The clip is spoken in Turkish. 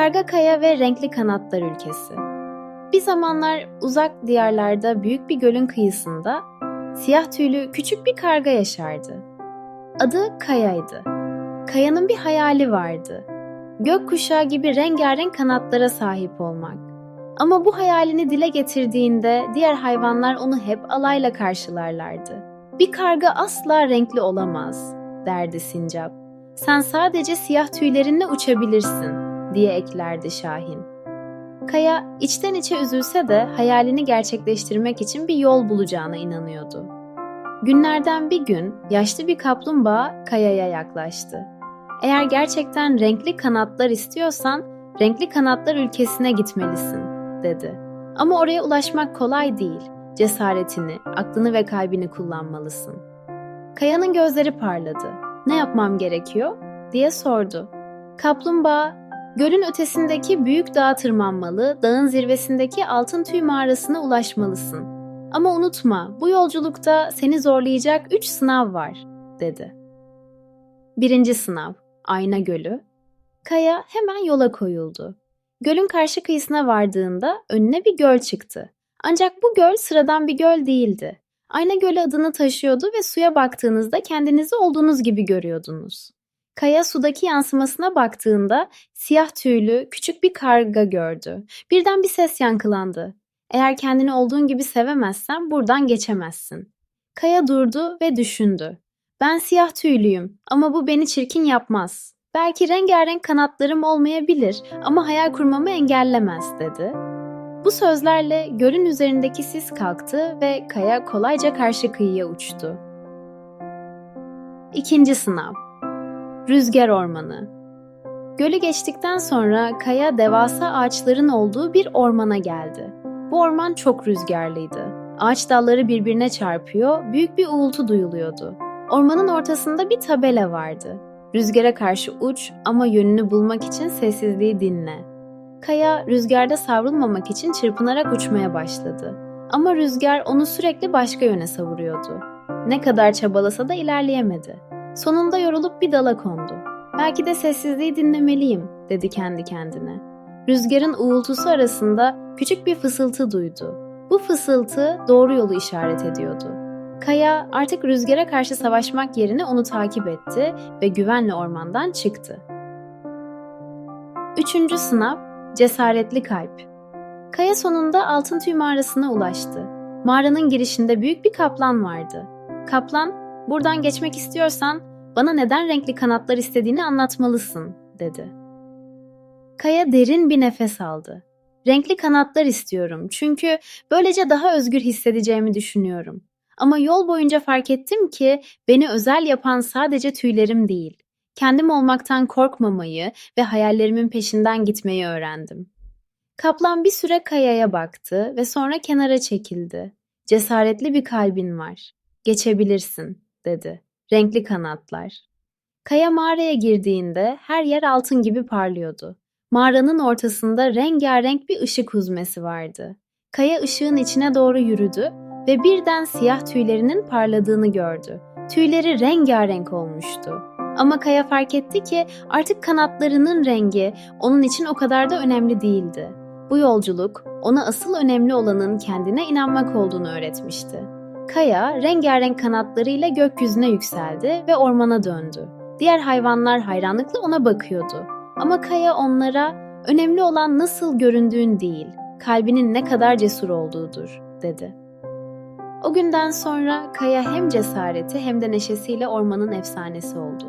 Karga Kaya ve Renkli Kanatlar Ülkesi Bir zamanlar uzak diyarlarda büyük bir gölün kıyısında siyah tüylü küçük bir karga yaşardı. Adı Kaya'ydı. Kaya'nın bir hayali vardı. Gökkuşağı gibi rengarenk kanatlara sahip olmak. Ama bu hayalini dile getirdiğinde diğer hayvanlar onu hep alayla karşılarlardı. Bir karga asla renkli olamaz, derdi Sincap. Sen sadece siyah tüylerinle uçabilirsin, diye eklerdi Şahin. Kaya içten içe üzülse de hayalini gerçekleştirmek için bir yol bulacağına inanıyordu. Günlerden bir gün yaşlı bir kaplumbağa Kaya'ya yaklaştı. Eğer gerçekten renkli kanatlar istiyorsan renkli kanatlar ülkesine gitmelisin, dedi. Ama oraya ulaşmak kolay değil. Cesaretini, aklını ve kalbini kullanmalısın. Kaya'nın gözleri parladı. Ne yapmam gerekiyor? diye sordu. Kaplumbağa, gölün ötesindeki büyük dağa tırmanmalı, dağın zirvesindeki altın tüy mağarasına ulaşmalısın. Ama unutma, bu yolculukta seni zorlayacak üç sınav var, dedi. Birinci sınav, Ayna Gölü. Kaya hemen yola koyuldu. Gölün karşı kıyısına vardığında önüne bir göl çıktı. Ancak bu göl sıradan bir göl değildi. Ayna Gölü adını taşıyordu ve suya baktığınızda kendinizi olduğunuz gibi görüyordunuz. Kaya sudaki yansımasına baktığında siyah tüylü küçük bir karga gördü. Birden bir ses yankılandı. Eğer kendini olduğun gibi sevemezsen buradan geçemezsin. Kaya durdu ve düşündü. Ben siyah tüylüyüm ama bu beni çirkin yapmaz. Belki rengarenk kanatlarım olmayabilir ama hayal kurmamı engellemez dedi. Bu sözlerle gölün üzerindeki sis kalktı ve kaya kolayca karşı kıyıya uçtu. İkinci sınav Rüzgar Ormanı Gölü geçtikten sonra kaya devasa ağaçların olduğu bir ormana geldi. Bu orman çok rüzgarlıydı. Ağaç dalları birbirine çarpıyor, büyük bir uğultu duyuluyordu. Ormanın ortasında bir tabela vardı. Rüzgara karşı uç ama yönünü bulmak için sessizliği dinle. Kaya rüzgarda savrulmamak için çırpınarak uçmaya başladı. Ama rüzgar onu sürekli başka yöne savuruyordu. Ne kadar çabalasa da ilerleyemedi. Sonunda yorulup bir dala kondu. Belki de sessizliği dinlemeliyim, dedi kendi kendine. Rüzgarın uğultusu arasında küçük bir fısıltı duydu. Bu fısıltı doğru yolu işaret ediyordu. Kaya artık rüzgara karşı savaşmak yerine onu takip etti ve güvenle ormandan çıktı. Üçüncü sınav, cesaretli kalp. Kaya sonunda altın tüy mağarasına ulaştı. Mağaranın girişinde büyük bir kaplan vardı. Kaplan, buradan geçmek istiyorsan bana neden renkli kanatlar istediğini anlatmalısın, dedi. Kaya derin bir nefes aldı. Renkli kanatlar istiyorum çünkü böylece daha özgür hissedeceğimi düşünüyorum. Ama yol boyunca fark ettim ki beni özel yapan sadece tüylerim değil. Kendim olmaktan korkmamayı ve hayallerimin peşinden gitmeyi öğrendim. Kaplan bir süre kayaya baktı ve sonra kenara çekildi. Cesaretli bir kalbin var. Geçebilirsin, dedi. Renkli kanatlar. Kaya mağaraya girdiğinde her yer altın gibi parlıyordu. Mağaranın ortasında rengarenk bir ışık huzmesi vardı. Kaya ışığın içine doğru yürüdü ve birden siyah tüylerinin parladığını gördü. Tüyleri rengarenk olmuştu. Ama Kaya fark etti ki artık kanatlarının rengi onun için o kadar da önemli değildi. Bu yolculuk ona asıl önemli olanın kendine inanmak olduğunu öğretmişti. Kaya rengarenk kanatlarıyla gökyüzüne yükseldi ve ormana döndü. Diğer hayvanlar hayranlıkla ona bakıyordu. Ama Kaya onlara önemli olan nasıl göründüğün değil, kalbinin ne kadar cesur olduğudur, dedi. O günden sonra Kaya hem cesareti hem de neşesiyle ormanın efsanesi oldu.